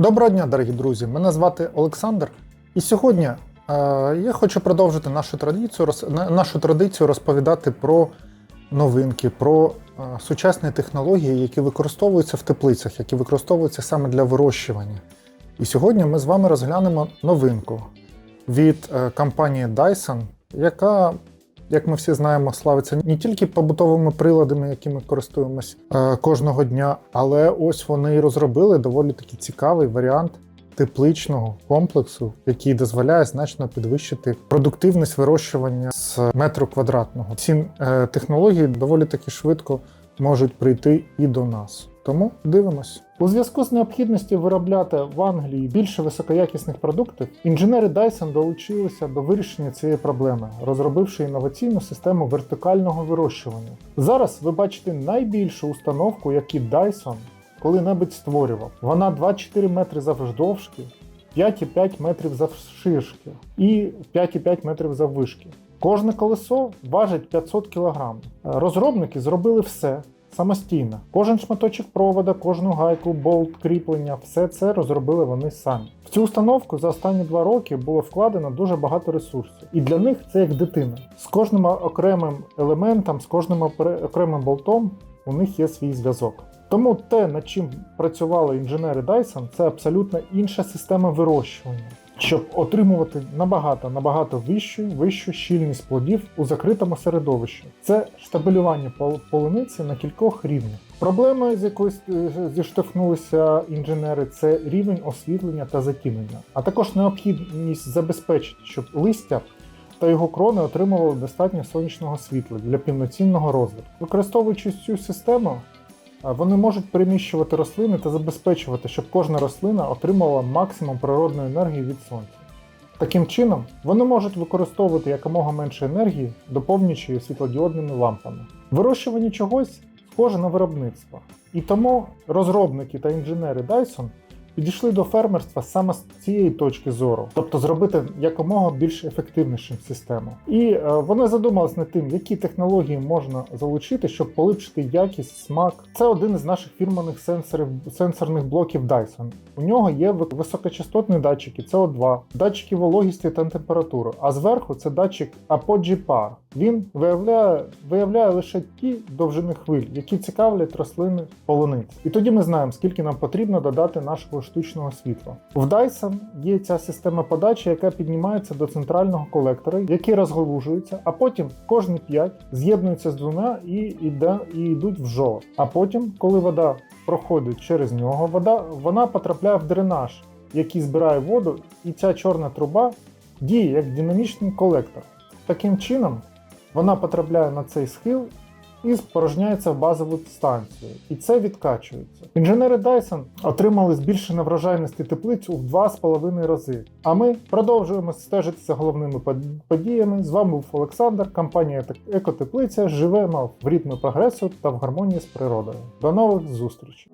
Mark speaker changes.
Speaker 1: Доброго дня, дорогі друзі! Мене звати Олександр. І сьогодні е, я хочу продовжити нашу традицію, роз, нашу традицію розповідати про новинки, про е, сучасні технології, які використовуються в теплицях, які використовуються саме для вирощування. І сьогодні ми з вами розглянемо новинку від е, компанії Dyson, яка, як ми всі знаємо, славиться не тільки побутовими приладами, якими користуємось е, кожного дня, але ось вони і розробили доволі таки цікавий варіант тепличного комплексу, який дозволяє значно підвищити продуктивність вирощування з метру квадратного. Ці е, технології доволі таки швидко можуть прийти і до нас. Тому дивимось. У зв'язку з необхідністю виробляти в Англії більше високоякісних продуктів, інженери Dyson долучилися до вирішення цієї проблеми, розробивши інноваційну систему вертикального вирощування. Зараз ви бачите найбільшу установку, яку Dyson коли-небудь створював. Вона 24 метри завдовжки, 5,5 метрів завширшки і 5,5 метрів заввишки. Кожне колесо важить 500 кг. Розробники зробили все самостійно. Кожен шматочок провода, кожну гайку, болт, кріплення, все це розробили вони самі. В цю установку за останні два роки було вкладено дуже багато ресурсів, і для них це як дитина. З кожним окремим елементом, з кожним окремим болтом у них є свій зв'язок. Тому те, над чим працювали інженери Dyson, це абсолютно інша система вирощування, щоб отримувати набагато набагато вищу вищу щільність плодів у закритому середовищі. Це штабелювання полуниці на кількох рівнях. Проблема, з якою е, зіштовхнулися інженери, це рівень освітлення та затінення, а також необхідність забезпечити, щоб листя та його крони отримували достатньо сонячного світла для повноцінного розвитку. Використовуючи цю систему, Вони можуть переміщувати рослини та забезпечувати, щоб кожна рослина отримувала максимум природної енергії від сонця. Таким чином, вони можуть використовувати якомога менше енергії, доповнюючи її світлодіодними лампами. Вирощування чогось схоже на виробництво. І тому розробники та інженери Dyson підійшли до фермерства саме з цієї точки зору, тобто зробити якомога більш ефективнішим систему. І е, вони задумались над тим, які технології можна залучити, щоб поліпшити якість, смак. Це один із наших фірманих сенсорів, сенсорних блоків Dyson. У нього є високочастотні датчики CO2, датчики вологісті та температури, а зверху це датчик Apogee Par. Він виявляє, виявляє лише ті довжини хвиль, які цікавлять рослини полуниць. І тоді ми знаємо, скільки нам потрібно додати нашого штучного світла. В Dyson є ця система подачі, яка піднімається до центрального колектора, який розгалужується, а потім кожні 5 з'єднуються з двома і, іде, і йдуть в жолоб. А потім, коли вода проходить через нього, вода вона потрапляє в дренаж, який збирає воду, і ця чорна труба діє як динамічний колектор. Таким чином, вона потрапляє на цей схил і спорожняється в базову станцію, і це відкачується. Інженери Dyson отримали збільшення врожайності теплиць у 2,5 рази. А ми продовжуємо стежити за головними подіями. З вами був Олександр, компанія «Ек- Екотеплиця. Живемо в ритмі прогресу та в гармонії з природою. До нових зустрічей!